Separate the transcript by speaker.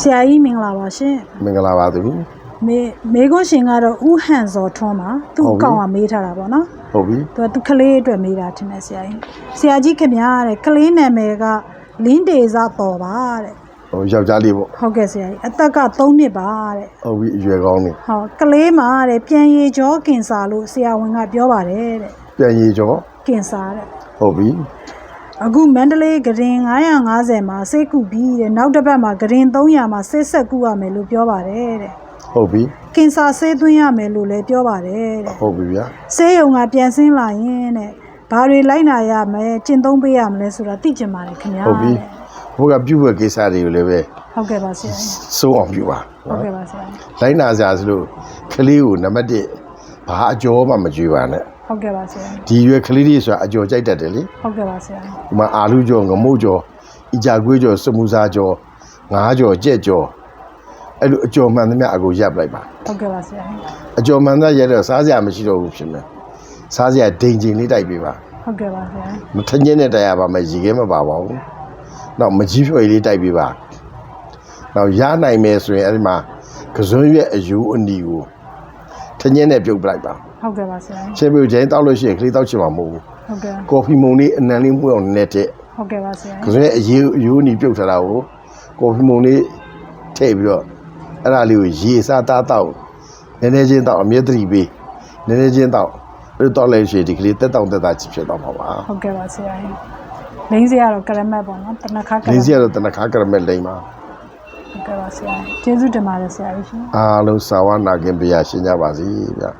Speaker 1: ဆရာကြီးမင်္ဂလာပါရှင်
Speaker 2: မင်္ဂလာပါသူ
Speaker 1: မေမေကွန်းရှင်ကတော့ဥဟန်စော်ထွန်းပါသူ့
Speaker 2: ဟုတ်
Speaker 1: အ
Speaker 2: ပြီ
Speaker 1: ကောင့်ကမေးထားတာပေါ့နော်
Speaker 2: ဟုတ်ပြီ
Speaker 1: သူကသူကလေးအတွက်မေးတာထင်တယ်ဆရာကြီးဆရာကြီးခင်ဗျာတဲ့ကလေးနာမည်ကလင်းဒေဇပေါ်ပါတဲ့
Speaker 2: ဟိုယောက်ျားလေးပေါ့
Speaker 1: ဟုတ်ကဲ့ဆရာကြီးအသက်က3နှစ်ပါတဲ့
Speaker 2: ဟုတ်ပြီအရွယ်ကောင်းနေ
Speaker 1: ဟောကလေးမှာတဲ့ပြန်ရည်ကြောကင်ဆာလို့ဆရာဝန်ကပြောပါတယ်တဲ့
Speaker 2: ပြန်ရည်ကျော်
Speaker 1: ကင်ဆာတဲ့
Speaker 2: ဟုတ်ပြီ
Speaker 1: အခုမန္တလေးဂရင်950မှာဆေးကုပြီးတဲ့နောက်တစ်ပတ်မှာဂရင်300မှာဆေးဆက်ကုရမယ်လို့ပြောပါတယ်တဲ့
Speaker 2: ဟုတ်ပြီ
Speaker 1: ကင်ဆာဆေးသွင်းရမယ်လို့လည်းပြောပါတယ်တဲ့
Speaker 2: ဟုတ်ပြီဗျာ
Speaker 1: ဆေးရုံကပြန်ဆင်းလာရင်တဲ့ဘာတွေလိုက်နာရမယ်ကျင့်သုံးပေးရမလဲဆိုတာသိချင်ပါတယ်ခင်ဗျာ
Speaker 2: ဟုတ်ပြီ
Speaker 1: တဲ့
Speaker 2: ဘိုးကပြုတ်ဝဲကိစ္စတွေကိုလည်းပဲ
Speaker 1: ဟုတ်ကဲ့ပါဆရာကြီး
Speaker 2: စိုးအောင်ပြုပါ
Speaker 1: ဟုတ်ကဲ့ပါဆရာကြီး
Speaker 2: လိုက်နာစရာဆိုလို့ကလေးကိုနံပါတ်1ဘာအကျော်မှမကြွေးပါနဲ့
Speaker 1: ဟုတ်ကဲ့ပါဆရာကြီး
Speaker 2: ဒီရွယ်ကလေးတွေဆိုတာအကျော်ကြိုက်တတ်တယ်လေ
Speaker 1: ဟုတ်ကဲ့ပါဆရာကြီး
Speaker 2: ဒီမှာအာလူကျော်ငမုတ်ကျော်အကြကွေးကျော်စမူစာကျော်ငါးကျော်ကြက်ကျော်အဲ့လိုအကျော်မှန်သမျှအကိုရပ်ပလိုက်ပါ
Speaker 1: ဟုတ်ကဲ့ပါဆရာကြီး
Speaker 2: အကျော်မှန်သားရက်တော့စားစရာမရှိတော့ဘူးဖြစ်မယ်စားစရာဒိန်ကျင်လေးတိုက်ပေးပါ
Speaker 1: ဟုတ်ကဲ့ပါဆရာကြီး
Speaker 2: မထင်းချင်းနဲ့တိုက်ရပါမယ်ရေခဲမပါပါဘူး။နောက်မကြီးဖြွေလေးတိုက်ပေးပါ။နောက်ရနိုင်မယ်ဆိုရင်အဲ့ဒီမှာကစွန်းရွက်အယူအနီကို ထင်းချင်းနဲ့ပြုတ်ပလိုက်ပါ
Speaker 1: ဟုတ်ကဲ့ပါဆရာကြီး။
Speaker 2: ချင်းပြုတ်ချင်းတောက်လို့ရှိရင်ကလေးတောက်ချင်မှာမဟုတ်ဘူး
Speaker 1: ဟုတ်ကဲ့။
Speaker 2: ကော်ဖီမုန်လေးအနံလေးမှုအောင်နဲ့တဲ့
Speaker 1: ဟုတ်ကဲ့ပါဆရာ
Speaker 2: က
Speaker 1: ကြီး
Speaker 2: စွန်းရွက်အယူအယူအနီပြုတ်ထားတာကိုကော်ဖီမုန်လေးထည့်ပြီးတော့အဲ့ဒါလေးကိုရေစားသားတောက်နည်းနည်းချင်းတောက်အမြဲတည်းပေးနည်းနည်းချင်းတောက်အဲ့တော့လည်းရှိရင်ဒီကလေးတက်တောင့်တက်တာချစ်ဖြစ်တော့မှာပါ
Speaker 1: ဟုတ်ကဲ့ပါဆရာကြီးလိမ့်စရာတော့ကရမတ်ပေါ့နော်တနခါကရ။
Speaker 2: လ
Speaker 1: မ
Speaker 2: င်း
Speaker 1: တ်
Speaker 2: စီကတော့တနခါကရမက်လိမ့်ပါ
Speaker 1: ဟုတ်ကဲ့ပါဆရာကြီးကျေးဇူးတင်ပါတယ်ဆရာကြီးရှင်
Speaker 2: အားလုံးစာဝနာခင်ပြရရှင်းကြပါစေဗျာ